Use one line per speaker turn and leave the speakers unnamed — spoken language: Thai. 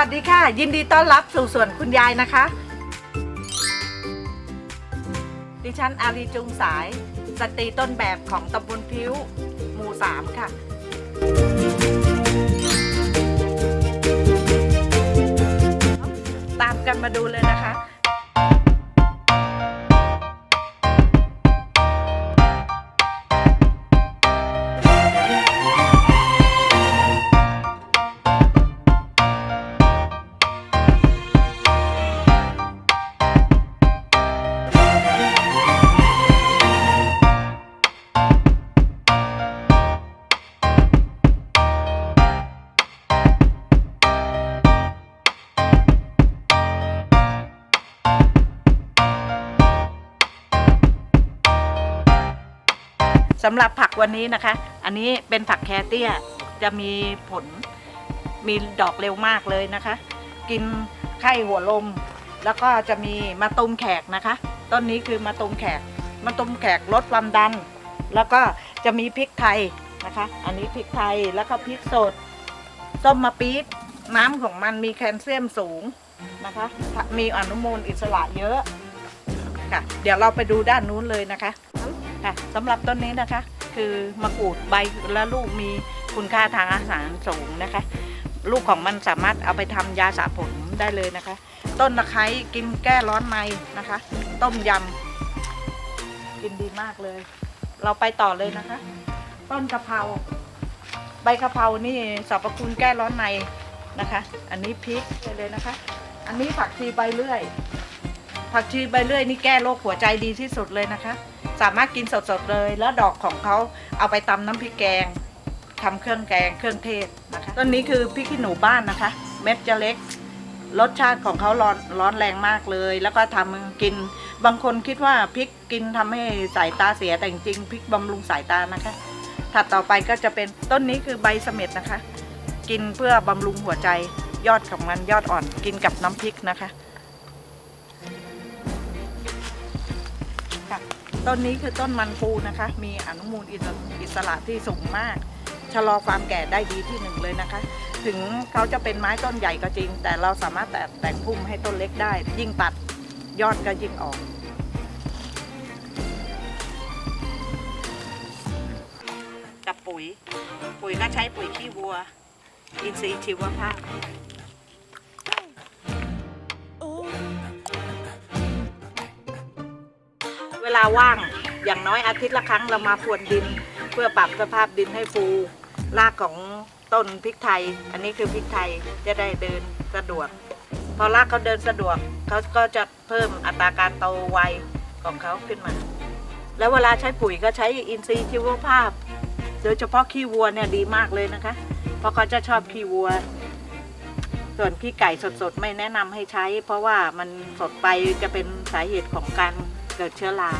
วัสดีค่ะ ยินดีต้อนรับสู่สวนคุณยายนะคะ ดิฉันอารีจุงสาย สตรีต้นแบบของตำบลพิ้ว หมู่สามค่ะ สำหรับผักวันนี้นะคะ อันนี้เป็นผักแคเตี้ยจะมีผลมีดอกเร็วมากเลยนะคะ กินไข้หัวลม แล้วก็จะมีมะตูมแขกนะคะต้นนี้คือมะตูมแขกมะตูมแขกลดความดัน แล้วก็จะมีพริกไทยนะคะ อันนี้พริกไทยแล้วก็พริกสดส้มมะปี๊ดน้ำของมันมีแคลเซียมสูงนะคะ มีอนุมูลอิสระเยอะค่ะ เดี๋ยวเราไปดูด้านนู้นเลยนะคะ ค่ะสำหรับต้นนี้นะคะ คือมะกรูดใบและลูกมีคุณค่าทางอาหารสูงนะคะ ลูกของมันสามารถเอาไปทำยาสระผมได้เลยนะคะ ต้นตะไคร้กินแก้ร้อนในนะคะ ต้มยำกินดีมากเลย เราไปต่อเลยนะคะ ต้นกะเพราใบกะเพรานี่สรรพคุณแก้ร้อนในนะคะ อันนี้พริกไปเลยนะคะ อันนี้ผักชีใบเลื่อย ผักชีใบเลื่อยนี่แก้โรคหัวใจดีที่สุดเลยนะคะ สามารถกินสดๆเลย แล้วดอกของเขาเอาไปตำน้ำพริกแกงทำเครื่องแกงเครื่องเทศนะคะต้นนี้คือพริกขี้หนูบ้านนะคะ เม็ดจะเล็ก รสชาติของเขาร้อนร้อนแรงมากเลย แล้วก็ทำกิน บางคนคิดว่าพริกกินทำให้สายตาเสียแต่จริงๆพริกบำรุงสายตานะคะ ถัดต่อไปก็จะเป็นต้นนี้คือใบเสม็ดนะคะ กินเพื่อบำรุงหัวใจยอดของมันยอดอ่อนกินกับน้ำพริกนะคะ ต้นนี้คือต้นมันปูนะคะ มีอนุมูลอิสอิสระที่สูงมาก ชะลอความแก่ได้ดีที่หนึ่งเลยนะคะ ถึงเขาจะเป็นไม้ต้นใหญ่ก็จริง แต่เราสามารถแต่แต่งพุ่มให้ต้นเล็กได้ ยิ่งตัดยอดก็ยิ่งออกกับปุ๋ย ปุ๋ยก็ใช้ปุ๋ยขี้วัว อินทรีย์ชีวภาพ ลาว่างอย่างน้อยอาทิตย์ละครั้งเรามาพรวนดิน เพื่อปรับสภาพดินให้ฟูรากของต้นพริกไทย อันนี้คือพริกไทยจะได้เดินสะดวก พอรากเขาเดินสะดวกเขาก็จะเพิ่มอัตราการโตไวของเขาขึ้นมา แล้วเวลาใช้ปุ๋ยก็ใช้อินทรีย์ชีวภาพ โดยเฉพาะขี้วัวเนี่ยดีมากเลยนะคะ เพราะเขาจะชอบขี้วัว ส่วนขี้ไก่สดๆ ไม่แนะนำให้ใช้ เพราะว่ามันสดไปจะเป็นสาเหตุของการ เกิดเชื้อรา